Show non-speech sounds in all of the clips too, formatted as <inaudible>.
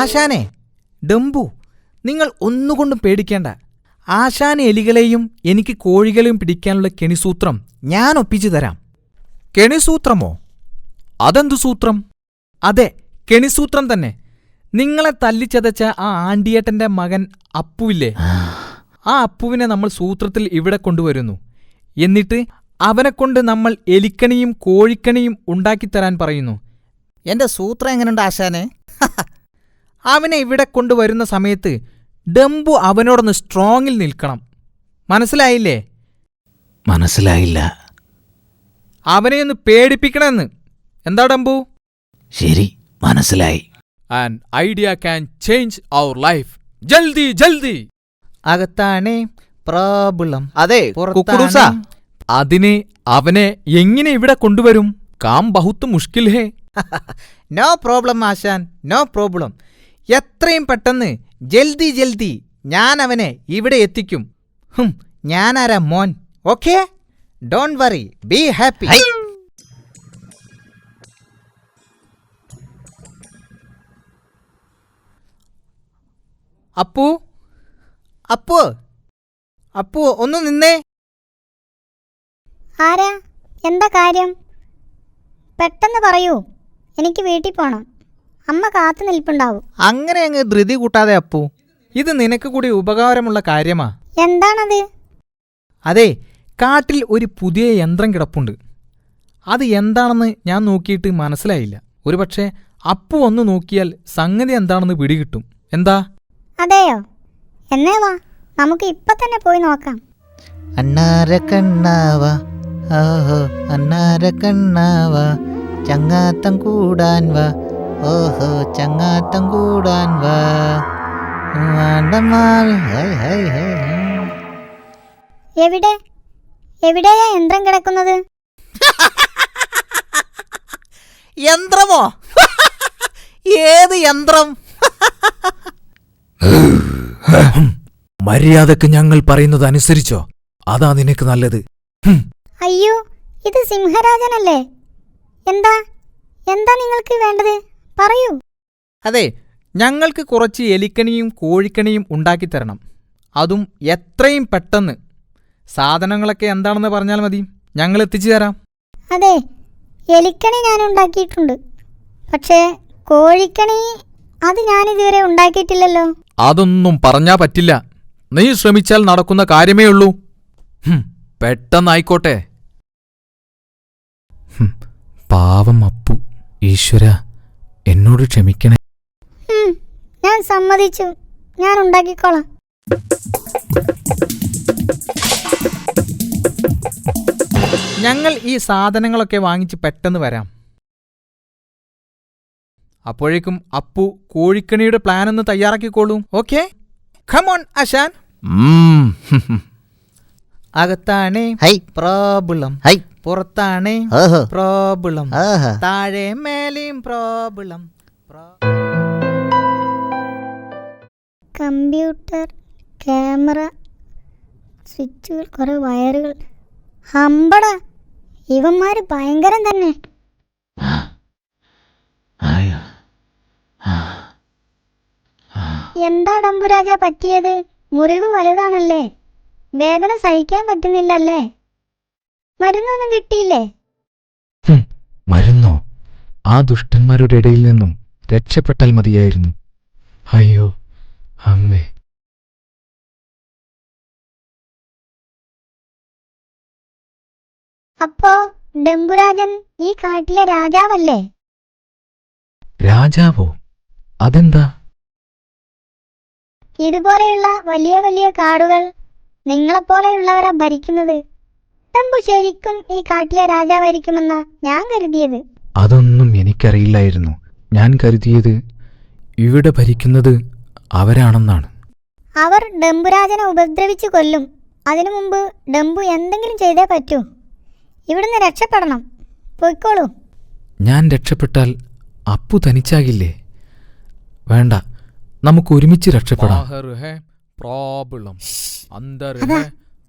ആശാനെ ഡംബു നിങ്ങൾ ഒന്നുകൊണ്ടും പേടിക്കേണ്ട. ആശാൻ എലികളെയും എനിക്ക് കോഴികളെയും പിടിക്കാനുള്ള കെണിസൂത്രം ഞാൻ ഒപ്പിച്ചു തരാം. കെണിസൂത്രമോ? അതെന്തു സൂത്രം? അതെ കെണിസൂത്രം തന്നെ. നിങ്ങളെ തല്ലിച്ചതച്ച ആ ആണ്ടിയേട്ടന്റെ മകൻ അപ്പുവില്ലേ? ആ അപ്പുവിനെ നമ്മൾ സൂത്രത്തിൽ ഇവിടെ കൊണ്ടുവരുന്നു. എന്നിട്ട് അവനെക്കൊണ്ട് നമ്മൾ എലിക്കണിയും കോഴിക്കണിയും ഉണ്ടാക്കിത്തരാൻ പറയുന്നു. എന്റെ സൂത്രം എങ്ങനെയുണ്ട് ആശാനെ? <laughs> അവനെ ഇവിടെ കൊണ്ടുവരുന്ന സമയത്ത് ഡംബു അവനോടൊന്ന് സ്ട്രോങ്ങിൽ നിൽക്കണം. മനസ്സിലായില്ലേ? മനസ്സിലായില്ല. അവനെ ഒന്ന് പേടിപ്പിക്കണമെന്ന്. എന്താ ഡംബു? ശരി മനസ്സിലായി. And idea can change our life ജൽദി ജൽദി. അകത്താണേ പ്രോബ്ലം. അതെ കുക്കുടൂസ അതിനെ അവനെ എങ്ങനെ ഇവിടെ കൊണ്ടുവരും? കാം ബഹുത്ത് മുഷ്കിൽ ഹേ. <laughs> നോ പ്രോബ്ലം ആശാൻ നോ പ്രോബ്ലം. എത്രയും പെട്ടെന്ന് ജൽദി ജൽദി ഞാൻ അവനെ ഇവിടെ എത്തിക്കും. ഹും ഞാനാരാ മോൻ? Okay? Don't worry be happy Appu Appu Appu ഒന്ന് നിന്നേ. ആരാ? എന്താ കാര്യം? പെട്ടെന്ന് പറയൂ. എനിക്ക് വീട്ടിൽ പോണം. അമ്മ കാത്തു നിൽപ്പുണ്ടാവും. അങ്ങനെ അങ്ങ് ധൃതി കൂട്ടാതെ അപ്പു ഇത് നിനക്ക് കൂടി ഉപകാരമുള്ള കാര്യമാ. എന്താണത്? അതെ കാട്ടിൽ ഒരു പുതിയ യന്ത്രം കിടപ്പുണ്ട്. അത് എന്താണെന്ന് ഞാൻ നോക്കിയിട്ട് മനസ്സിലായില്ല. ഒരുപക്ഷെ അപ്പു ഒന്ന് നോക്കിയാൽ സംഗതി എന്താണെന്ന് പിടികിട്ടും. എന്താ? അതെയോ? എന്നേ വാ നമുക്ക് ഇപ്പൊ തന്നെ പോയി നോക്കാം. അന്നാര കണ്ണാവാ ഓഹോ അന്നാര കണ്ണാവ ചങ്ങാത്തം കൂടാൻ വാ ഓഹോ ചങ്ങാത്തം കൂടാൻ വാ. വാണ്ടമാവി ഹൈ ഹൈ ഹൈ. ഹൈ. എവിടെ? എവിടെയാ യന്ത്രം കിടക്കുന്നത്? യന്ത്രമോ? ഏത് യന്ത്രം? മര്യാദയ്ക്ക് ഞങ്ങൾ പറയുന്നത് അനുസരിച്ചോ അതാ നിനക്ക് നല്ലത്. അയ്യോ ഇത് സിംഹരാജനല്ലേ? എന്താ? എന്താ നിങ്ങൾക്ക് വേണ്ടത്? പറയൂ. അതെ ഞങ്ങൾക്ക് കുറച്ച് എലിക്കണിയും കോഴിക്കണിയും ഉണ്ടാക്കിത്തരണം അതും എത്രയും പെട്ടെന്ന്. സാധനങ്ങളൊക്കെ എന്താണെന്ന് പറഞ്ഞാൽ മതി. ഞങ്ങൾ എത്തിച്ചു തരാം. അതെ എലിക്കണി ഞാൻ ഉണ്ടാക്കിയിട്ടുണ്ട്. പക്ഷേ കോഴിക്കണി അത് ഞാനിതുവരെ ഉണ്ടാക്കിയിട്ടില്ലല്ലോ. അതൊന്നും പറഞ്ഞാ പറ്റില്ല. നീ ശ്രമിച്ചാൽ നടക്കുന്ന കാര്യമേ ഉള്ളൂ. പെട്ടെന്നായിക്കോട്ടെ. പാവം അപ്പു ഈശ്വര. എന്നോട് ക്ഷമിക്കണേ. ഞാൻ സമ്മതിച്ചു. ഞാൻ ഉണ്ടാക്കിക്കോളാം. ഞങ്ങൾ ഈ സാധനങ്ങളൊക്കെ വാങ്ങിച്ച് പെട്ടെന്ന് വരാം. അപ്പോഴേക്കും അപ്പു കോഴിക്കണിയുടെ പ്ലാൻ ഒന്ന് തയ്യാറാക്കിക്കോളൂ. ഓക്കെ ഖമോൺ അശാൻ അകത്താണേ ഹൈ. പ്രോബ്ലം. ഹൈ. പുറത്താണേ പ്രോബിളം താഴെ മേലെയും പ്രോബിളം കമ്പ്യൂട്ടർ ക്യാമറ സ്വിച്ചുകൾ കുറേ വയറുകൾ. ഹമ്പട ഇവന്മാർ ഭയങ്കരം തന്നെ. എന്താ ഡംബുരാജ പറ്റിയത്? മുറിവ് വലുതാണല്ലേ? വേദന സഹിക്കാൻ പറ്റുന്നില്ലല്ലേ? മരുന്നൊന്നും കിട്ടിയില്ലേ? മരുന്നോ? ആ ദുഷ്ടന്മാരുടെ ഇടയിൽ നിന്നും രക്ഷപ്പെട്ടാൽ മതിയായിരുന്നു. അയ്യോ അമ്മേ. അപ്പോ ഡംബുരാജൻ ഈ കാട്ടിലെ രാജാവല്ലേ? രാജാവോ? അതെന്താ? ഇതുപോലെയുള്ള വലിയ വലിയ കാടുകൾ നിങ്ങളെപ്പോലെയുള്ളവരാ ഭരിക്കുന്നത്. ഡംബു ശരിക്കും ഈ കാട്ടിലെ രാജാവായിരിക്കുമെന്നാ ഞാൻ കരുതിയത്. അതൊന്നും എനിക്കറിയില്ലായിരുന്നു. ഞാൻ കരുതിയത് ഇവിടെ ഭരിക്കുന്നത് അവരാണെന്നാണ്. അവർ ഡംബുരാജനെ ഉപദ്രവിച്ചു കൊല്ലും. അതിനു മുമ്പ് ഡംബു എന്തെങ്കിലും ചെയ്തേ പറ്റൂ. ഇവിടുന്ന് രക്ഷപ്പെടണം. പൊയ്ക്കോളൂ. ഞാൻ രക്ഷപ്പെട്ടാൽ അപ്പു തനിച്ചാകില്ലേ? വേണ്ട നമുക്ക് ഒരുമിച്ച് രക്ഷപ്പെടാം.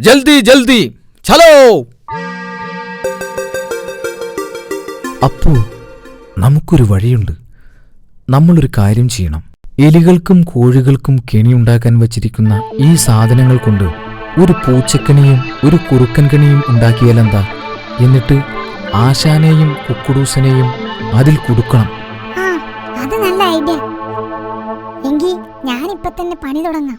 ജൽദി ജൽദി. ചലോ. അപ്പോ നമുക്കൊരു വഴിയുണ്ട്. നമ്മളൊരു കാര്യം ചെയ്യണം. എലികൾക്കും കോഴികൾക്കും കെണി ഉണ്ടാക്കാൻ വച്ചിരിക്കുന്ന ഈ സാധനങ്ങൾ കൊണ്ട് ഒരു പൂച്ചക്കണിയും ഒരു കുറുക്കൻ കണിയും ഉണ്ടാക്കിയാലെന്താ എന്നിട്ട് ആശാനെയും കുക്കുടൂസനെയും അതിൽ കുടുക്കണം. ആ അത് നല്ല ഐഡിയ. എങ്കിൽ ഞാനിപ്പോ തന്നെ പണി തുടങ്ങാം.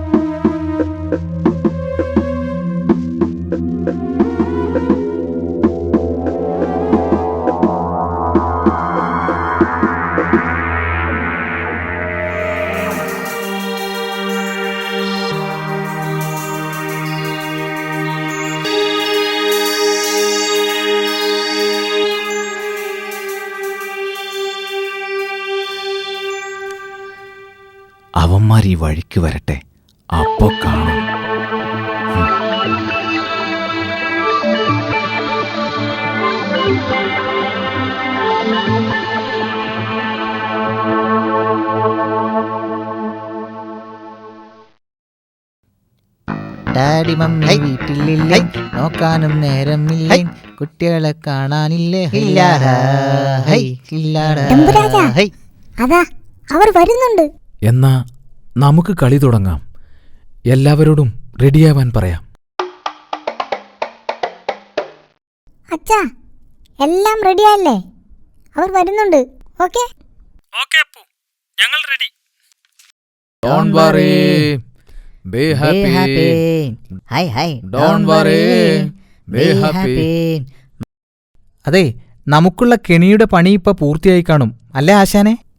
അവന്മാർ ഈ വഴിക്ക് വരട്ടെ. അപ്പൊ കാണാം. Daddy mummy. വീട്ടിലില്ലേ? നോക്കാനും നേരമില്ലേ? കുട്ടികളെ കാണാനില്ലേ? ഇല്ലാടാ. ഹൈ. ഇല്ലാടാ. അതാ അവർ വരുന്നുണ്ട്. എന്നാ നമുക്ക് കളി തുടങ്ങാം. എല്ലാവരോടും റെഡിയാവാൻ പറയാം. അച്ഛാ എല്ലാം റെഡിയല്ലേ അവർ വരുന്നുണ്ട്. ഓക്കെ? ഓക്കെ അപ്പു. ഞങ്ങൾ ready. Don't worry be Be happy happy. ഹൈ ഹൈ Don't worry. Be happy. അതെ നമുക്കുള്ള കെണിയുടെ പണി ഇപ്പൊ പൂർത്തിയായി കാണും. അല്ലേ ആശാനെ?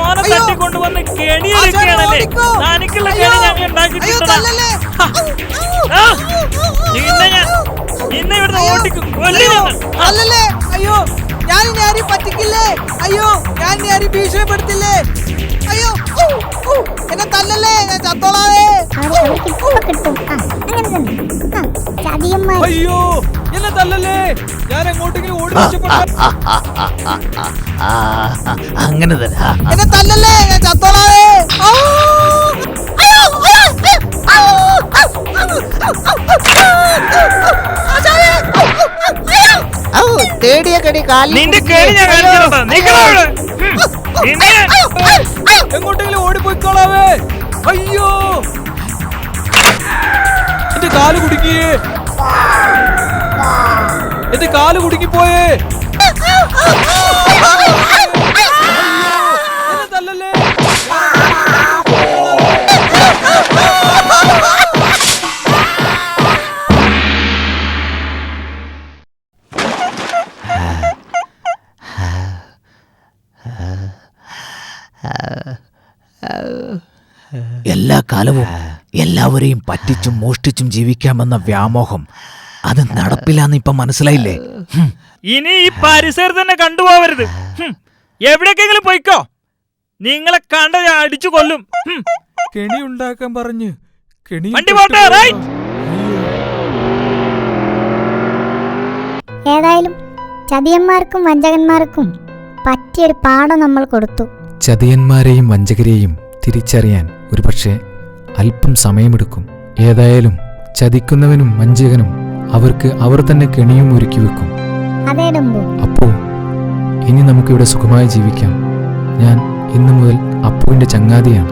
ഓനെ തട്ടിക്കൊണ്ടുവന്ന് കെണിയൊരുക്കുകയാണല്ലേ തനിക്കുള്ള കെണി ഞങ്ങൾ. ആ, നിന്നെ ഞാൻ നിന്നെ ഇവിടുന്ന് ഓടിക്കും. അല്ലല്ലേ അയ്യോ ഞാൻ ഇനി ആരെയും പറ്റിക്കില്ലേ അയ്യോ ഞാൻ ഇനി ആരെയും ഭീഷണിപ്പെടുത്തില്ലേ അയ്യോ എന്നെ തല്ലല്ലേ ഞാൻ ചത്തോളാവേ അയ്യോ എന്നെ തല്ലല്ലേ ഞാൻ എങ്ങോട്ടെങ്കിലും ഓടി ആ, അങ്ങനെ തന്നെ എന്നെ തല്ലല്ലേ ഞാൻ ചത്തോളാവേ തേടിയ കടി കാലിൽ നിന്റെ. ഞാൻ. എങ്ങോട്ടെങ്കിലും ഓടിപ്പോയിക്കോളാവേ അയ്യോ എന്റെ കാൽ കുടുങ്ങിയേ എന്റെ കാൽ കുടുങ്ങിപ്പോയേ. എല്ലാ കാലവും എല്ലാവരെയും പറ്റിച്ചും മോഷ്ടിച്ചും ജീവിക്കാമെന്ന വ്യാമോഹം അത് നടപ്പില്ലാന്ന് ഇപ്പൊ മനസ്സിലായില്ലേ? ഇനി ഈ പരിസരത്ത് തന്നെ കണ്ടുപോവരുത്. എവിടേക്കെങ്കിലും പോയിക്കോ. നിങ്ങളെ കണ്ട ഞാൻ അടിച്ചു കൊല്ലും. കെണി ഉണ്ടാക്കാൻ പറഞ്ഞു കെണി വണ്ടി പോട്ടെ, റൈറ്റ്. ഏതായാലും ചതിയന്മാർക്കും വഞ്ചകന്മാർക്കും പറ്റിയൊരു പാഠം നമ്മൾ കൊടുത്തു. ചതിയന്മാരെയും വഞ്ചകരെയും തിരിച്ചറിയാൻ ഒരുപക്ഷെ അല്പം സമയമെടുക്കും. ഏതായാലും ചതിക്കുന്നവനും വഞ്ചകനും അവർക്ക് അവർ തന്നെ കെണിയും ഒരുക്കി വെക്കും. അപ്പോ ഇനി നമുക്കിവിടെ സുഖമായി ജീവിക്കാം. ഞാൻ ഇന്നു മുതൽ അപ്പുവിന്റെ ചങ്ങാതിയാണ്.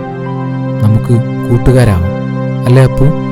നമുക്ക് കൂട്ടുകാരാവാം. അല്ലേ അപ്പു?